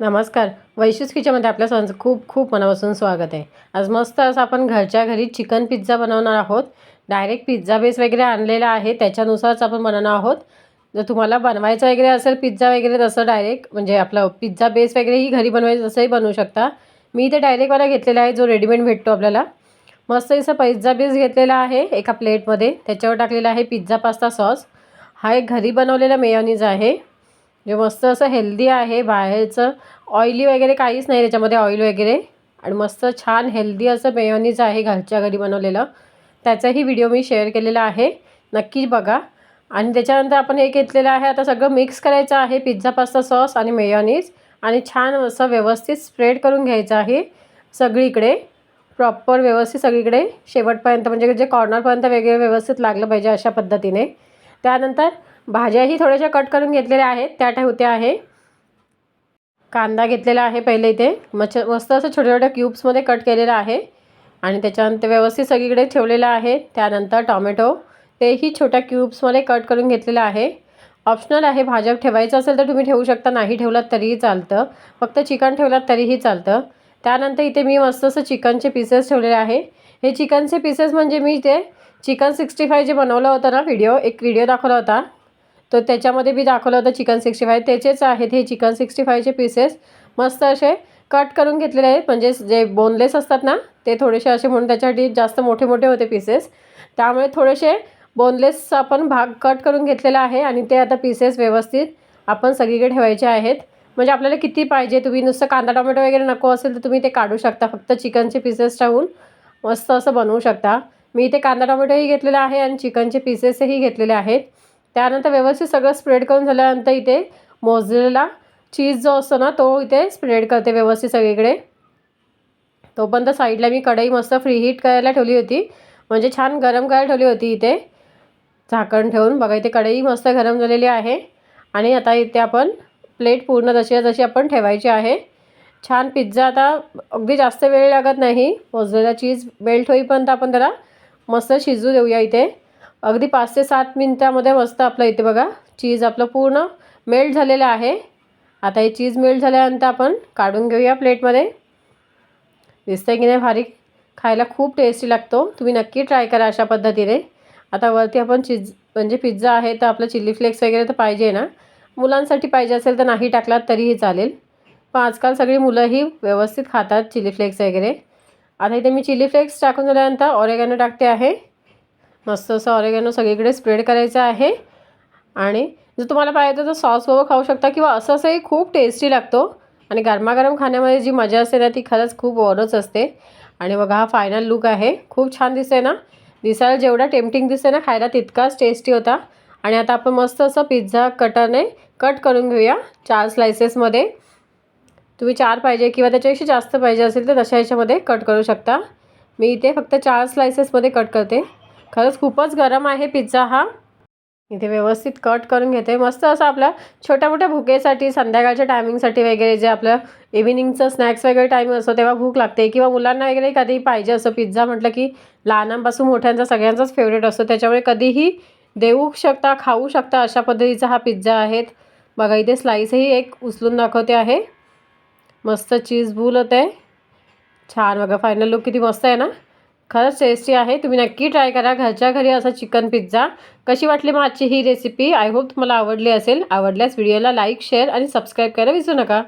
नमस्कार. वैशिष किचनमध्ये आपल्या सर्वांचं खूप खूप मनापासून स्वागत आहे. आज मस्त असं आपण घरच्या घरी चिकन पिझ्झा बनवणार आहोत. डायरेक्ट पिझ्झा बेस वगैरे आणलेला आहे. त्याच्यानुसारच आपण बनवणार आहोत. जर तुम्हाला बनवायचं वगैरे असेल पिझ्झा वगैरे तसं डायरेक्ट म्हणजे आपलं पिझ्झा बेस वगैरेही घरी बनवायचं तसंही बनवू शकता. मी इथे डायरेक्टवाला घेतलेला आहे जो रेडीमेड भेटतो आपल्याला. मस्त असं पिझ्झा बेस घेतलेला आहे एका प्लेटमध्ये. त्याच्यावर टाकलेला आहे पिझ्झा पास्ता सॉस. हा एक घरी बनवलेला मेयोनीज आहे. जे मस्त असं हेल्दी आहे बाहेरचं ऑइली वगैरे काहीच नाही त्याच्यामध्ये ऑइल वगैरे. आणि मस्त छान हेल्दी असं मेयोनीज आहे घरच्या घरी बनवलेलं. त्याचाही व्हिडिओ मी शेअर केलेला आहे. नक्की बघा. आणि त्याच्यानंतर आपण हे घेतलेलं आहे आता सगळं मिक्स करायचं आहे पिझ्झा पास्ता सॉस आणि मेयोनीज आणि छान असं व्यवस्थित स्प्रेड करून घ्यायचं आहे सगळीकडे. प्रॉपर व्यवस्थित सगळीकडे. शेवटपर्यंत म्हणजे जे कॉर्नरपर्यंत वेगळे व्यवस्थित लागलं पाहिजे अशा पद्धतीने. त्यानंतर भाज्याही थोड्याशा कट करून घेतलेल्या आहेत. त्या ठेवत्या आहे. कांदा घेतलेला आहे पहिले इथे. मच मस्त असं छोट्या छोट्या क्यूब्समध्ये कट केलेलं आहे. आणि त्याच्यानंतर व्यवस्थित सगळीकडे ठेवलेलं आहे. त्यानंतर टॉमॅटो तेही छोट्या क्यूब्समध्ये कट करून घेतलेलं आहे. ऑप्शनल आहे भाज्या ठेवायचं असेल तर तुम्ही ठेवू शकता. नाही ठेवलात तरीही चालतं. फक्त चिकन ठेवलात तरीही चालतं. त्यानंतर इथे मी मस्त असं चिकनचे पीसेस ठेवलेले आहे. हे चिकनचे पीसेस म्हणजे मी ते चिकन सिक्स्टी फाय जे बनवलं होतं ना व्हिडिओ एक व्हिडिओ दाखवला होता. तर त्याच्यामध्ये मी दाखवलं होतं चिकन सिक्स्टी फाय. त्याचेच आहेत हे चिकन सिक्स्टी फायचे पीसेस मस्त असे कट करून घेतलेले आहेत. म्हणजे जे बोनलेस असतात ना ते थोडेसे असे म्हणून त्याच्यासाठी जास्त मोठे मोठे होते पीसेस त्यामुळे थोडेसे बोनलेस आपण भाग कट करून घेतलेला आहे आणि ते आता पीसेस व्यवस्थित आपण सगळीकडे ठेवायचे आहेत. म्हणजे आपल्याला किती पाहिजे? तुम्ही नुसतं कांदा टोमॅटो वगैरे नको असेल तर तुम्ही ते काढू शकता. फक्त चिकनचे पीसेस ठेवून मस्त असं बनवू शकता. मी इथे कांदा टोमॅटोही घेतलेला आहे आणि चिकनचे पीसेसही घेतलेले आहेत. त्यानंतर व्यवस्थित सगळं स्प्रेड करून झाल्यानंतर इथे मोजलेला चीज जो असतो ना तो इथे स्प्रेड करते व्यवस्थित सगळीकडे. तोपर्यंत साईडला मी कढई मस्त फ्री हीट करायला ठेवली होती. म्हणजे छान गरम करायला ठेवली होती इथे. झाकण ठेवून. बघा इथे कढई मस्त गरम झालेली आहे. आणि आता इथे आपण प्लेट पूर्ण जशी जशी आपण ठेवायची आहे. छान पिझ्झा आता अगदी जास्त वेळ लागत नाही. मोजलेला चीज मेल्ट होईपर्यंत आपण त्याला मस्त शिजू देऊया इथे. अगदी पाच ते सात मिनटामध्ये मस्त आपलं इथे बघा चीज आपलं पूर्ण मेल्ट झालेलं आहे. आता हे चीज मेल्ट झाल्यानंतर आपण काढून घेऊया प्लेटमध्ये दिसतंय की नाही भारी? खायला खूप टेस्टी लागतो. तुम्ही नक्की ट्राय करा अशा पद्धतीने. आता वरती आपण चीज म्हणजे पिझ्झा आहे तर आपलं चिली फ्लेक्स वगैरे तर पाहिजे ना. मुलांसाठी पाहिजे असेल तर नाही टाकलात तरीही चालेल. पण आजकाल सगळी मुलंही व्यवस्थित खातात चिली फ्लेक्स वगैरे. आता इथे मी चिली फ्लेक्स टाकून झाल्यानंतर ऑरेगॅनो टाकते आहे. मस्त असं ऑरेगॅनो सगळीकडे स्प्रेड करायचं आहे. आणि जर तुम्हाला पाहिजे तर सॉसबरोबर खाऊ शकता किंवा असं असंही खूप टेस्टी लागतो. आणि गरमागरम खाण्यामध्ये जी मजा असते ना ती खरंच खूप वरच असते. आणि बघा हा फायनल लुक आहे. खूप छान दिसते ना? दिसायला जेवढा टेम्पटिंग दिसते ना खायला तितकाच टेस्टी होता. आणि आता आपण मस्त असं पिझ्झा कटरने कट करून घेऊया चार स्लायसेसमध्ये तुम्ही चार पाहिजे किंवा त्याच्यापेक्षा जास्त पाहिजे असेल तर तशा ह्याच्यामध्ये कट करू शकता. मी इथे फक्त चार स्लायसेसमध्ये कट करते. खरंच खूपच गरम आहे पिझ्झा हा. इथे व्यवस्थित कट करून घेते. मस्त असं आपल्या छोट्या मोठ्या भुकेसाठी संध्याकाळच्या टायमिंगसाठी वगैरे जे आपलं इव्हिनिंगचं स्नॅक्स वगैरे टाईम असतो तेव्हा भूक लागते. किंवा मुलांना वगैरे कधी पाहिजे असं पिझ्झा म्हटलं की लहानांपासून मोठ्यांचा सगळ्यांचाच फेवरेट असतो. त्याच्यामुळे कधीही देऊ शकता खाऊ शकता अशा पद्धतीचा हा पिझ्झा आहेत बघा इथे स्लाईसही एक उचलून दाखवते आहे. मस्त चीज भूल होते. आहे छान बघा फायनल लुक किती मस्त आहे ना. खरंच टेस्टी आहे. तुम्ही नक्की ट्राय करा. घरच्या घरी असा चिकन पिझ्झा कशी वाटली मग आजची ही रेसिपी आय होप तुम्हाला आवडली असेल. आवडल्यास व्हिडिओला लाईक शेअर आणि सबस्क्राईब करायला विसरू नका.